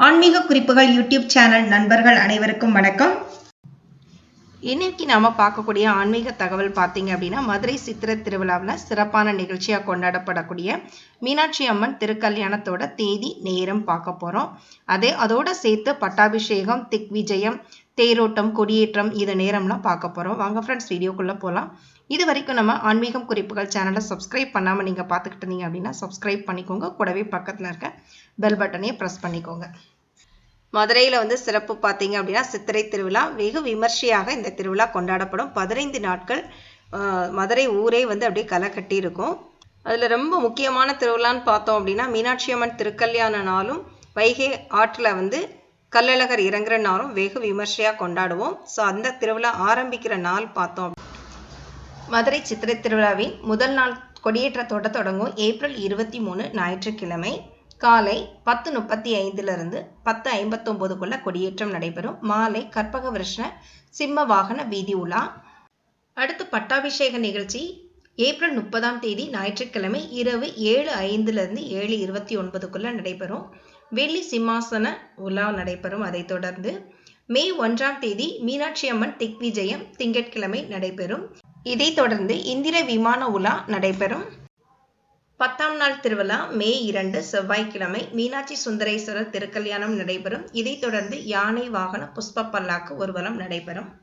ஆன்மீக குறிப்புகள் YouTube channel நண்பர்கள் அனைவருக்கும் வணக்கம். இன்னைக்கு நாம பார்க்கக்கூடிய ஆன்மீக தகவல் பார்த்தீங்க அப்படின்னா மதுரை சித்திரை திருவிழாவில் சிறப்பான நிகழ்ச்சியாக கொண்டாடப்படக்கூடிய மீனாட்சி அம்மன் திருக்கல்யாணத்தோட தேதி நேரம் பார்க்க போகிறோம் அதே அதோட சேர்த்து பட்டாபிஷேகம் திக் விஜயம் தேரோட்டம் கொடியேற்றம் இது நேரம்லாம் பார்க்க போகிறோம் வாங்க ஃப்ரெண்ட்ஸ் வீடியோக்குள்ளே போகலாம் இது வரைக்கும் நம்ம ஆன்மீகம் குறிப்புகள் சேனலை சப்ஸ்கிரைப் பண்ணாமல் நீங்கள் பார்த்துக்கிட்டு இருந்தீங்க அப்படின்னா சப்ஸ்கிரைப் பண்ணிக்கோங்க. கூடவே பக்கத்தில் இருக்க பெல் பட்டனையும் ப்ரெஸ் பண்ணிக்கோங்க. மதுரையில் வந்து சிறப்பு பார்த்தீங்க அப்படின்னா சித்திரை திருவிழா. வெகு விமர்சையாக இந்த திருவிழா கொண்டாடப்படும். பதினைந்து நாட்கள் மதுரை ஊரே வந்து அப்படியே களை கட்டி இருக்கும் அதில் ரொம்ப முக்கியமான திருவிழான்னு பார்த்தோம் அப்படின்னா மீனாட்சி அம்மன் திருக்கல்யாண நாளும் வைகை ஆற்றில் வந்து கள்ளழகர் இறங்குற நாளும் வெகு விமர்சையாக கொண்டாடுவோம். ஸோ அந்த திருவிழா ஆரம்பிக்கிற நாள் பார்த்தோம் மதுரை சித்திரை திருவிழாவின் முதல் நாள் கொடியேற்றத்தோட தொடங்கும் ஏப்ரல் இருபத்தி மூணு ஞாயிற்றுக்கிழமை காலை பத்து முப்பத்தி ஐந்திலிருந்து பத்து ஐம்பத்தொம்போதுக்குள்ள கொடியேற்றம் நடைபெறும். மாலை கற்பக விருஷ்ண சிம்ம வாகன வீதி உலா. அடுத்து பட்டாபிஷேக நிகழ்ச்சி. ஏப்ரல் முப்பதாம் தேதி ஞாயிற்றுக்கிழமை இரவு ஏழு ஐந்துலேருந்து ஏழு இருபத்தி ஒன்பதுக்குள்ள நடைபெறும். வெள்ளி சிம்மாசன உலா நடைபெறும். அதைத் தொடர்ந்து மே ஒன்றாம் தேதி மீனாட்சி அம்மன் திக்விஜயம் திங்கட்கிழமை நடைபெறும். இதைத் தொடர்ந்து இந்திர விமான உலா நடைபெறும். பத்தாம் நாள் திருவிழா மே இரண்டு செவ்வாய்க்கிழமை மீனாட்சி சுந்தரேஸ்வரர் திருக்கல்யாணம் நடைபெறும். இதைத் தொடர்ந்து யானை வாகன புஷ்ப பல்லாக்கு ஊர்வலம் நடைபெறும்.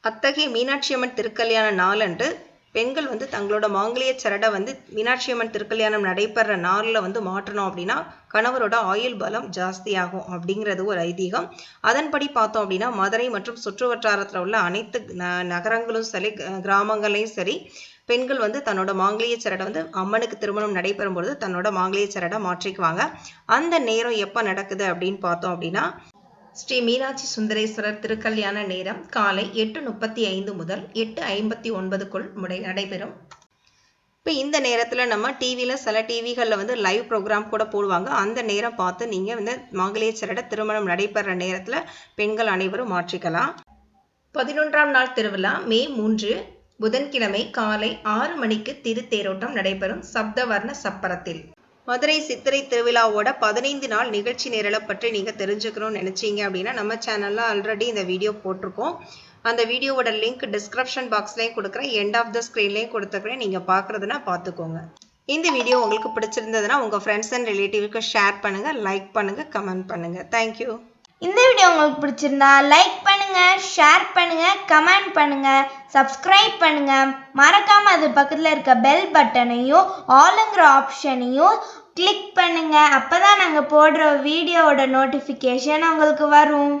அத்தகைய மீனாட்சி அம்மன் திருக்கல்யாண நாளன்று பெண்கள் வந்து தங்களோட மாங்கலிய சரடை வந்து மீனாட்சி அம்மன் திருக்கல்யாணம் நடைபெற நாளில் வந்து மாற்றணும் அப்படின்னா கணவரோட ஆயுள் பலம் ஜாஸ்தியாகும் அப்படிங்கிறது ஒரு ஐதீகம். அதன்படி பார்த்தோம் அப்படின்னா மதுரை மற்றும் சுற்று வட்டாரத்தில் உள்ள அனைத்து ந- நகரங்களும் சரி கிராமங்களையும் சரி பெண்கள் வந்து தன்னோட மாங்கலிய சரடை வந்து அம்மனுக்கு திருமணம் நடைபெறும் பொழுது தன்னோட மாங்கலிய சரடை மாற்றிக்குவாங்க. அந்த நேரம் எப்போ நடக்குது அப்படின்னு பார்த்தோம் அப்படின்னா ஸ்ரீ மீனாட்சி சுந்தரேஸ்வரர் திருக்கல்யாண நேரம் காலை எட்டு முப்பத்தி ஐந்து முதல் எட்டு ஐம்பத்தி ஒன்பதுக்குள் முடை நடைபெறும். இப்போ இந்த நேரத்தில் நம்ம டிவியில் சில டிவிகளில் வந்து லைவ் ப்ரோக்ராம் கூட போடுவாங்க. அந்த நேரம் பார்த்து நீங்கள் வந்து மாங்கலிய திருமணம் நடைபெற நேரத்தில் பெண்கள் அனைவரும் மாற்றிக்கலாம். பதினொன்றாம் நாள் திருவிழா மே மூன்று புதன்கிழமை காலை ஆறு மணிக்கு திருத்தேரோட்டம் நடைபெறும் சப்தவர்ண சப்பரத்தில். மதுரை சித்திரை திருவிழாவோட பதினைந்து நாள் நிகழ்ச்சி நிரலை பற்றி நீங்கள் தெரிஞ்சுக்கணும்னு நினச்சிங்க அப்படின்னா நம்ம சேனலில் ஆல்ரெடி இந்த வீடியோ போட்டிருக்கோம். அந்த வீடியோவோட லிங்க் டிஸ்கிரிப்ஷன் பாக்ஸ்லேயும் கொடுக்குறேன். எண்ட் ஆஃப் த ஸ்க்ரீன்லேயும் கொடுத்துக்கிறேன் நீங்கள் பார்க்குறதுனா பார்த்துக்கோங்க இந்த வீடியோ உங்களுக்கு பிடிச்சிருந்ததுன்னா உங்கள் ஃப்ரெண்ட்ஸ் அண்ட் ரிலேட்டிவ்க்கு ஷேர் பண்ணுங்கள் லைக் பண்ணுங்கள் கமெண்ட் பண்ணுங்கள் தேங்க்யூ இந்த வீடியோ உங்களுக்கு பிடிச்சிருந்தா லைக் பண்ணுங்க ஷேர் பண்ணுங்க கமெண்ட் பண்ணுங்க சப்ஸ்கிரைப் பண்ணுங்க. மறக்காம அது பக்கத்தில் இருக்க பெல் பட்டனையும் ஆளுங்கிற ஆப்ஷனையும் கிளிக் பண்ணுங்க. அப்பதான் நாங்கள் போடுற வீடியோவோட நோட்டிஃபிகேஷன் உங்களுக்கு வரும்.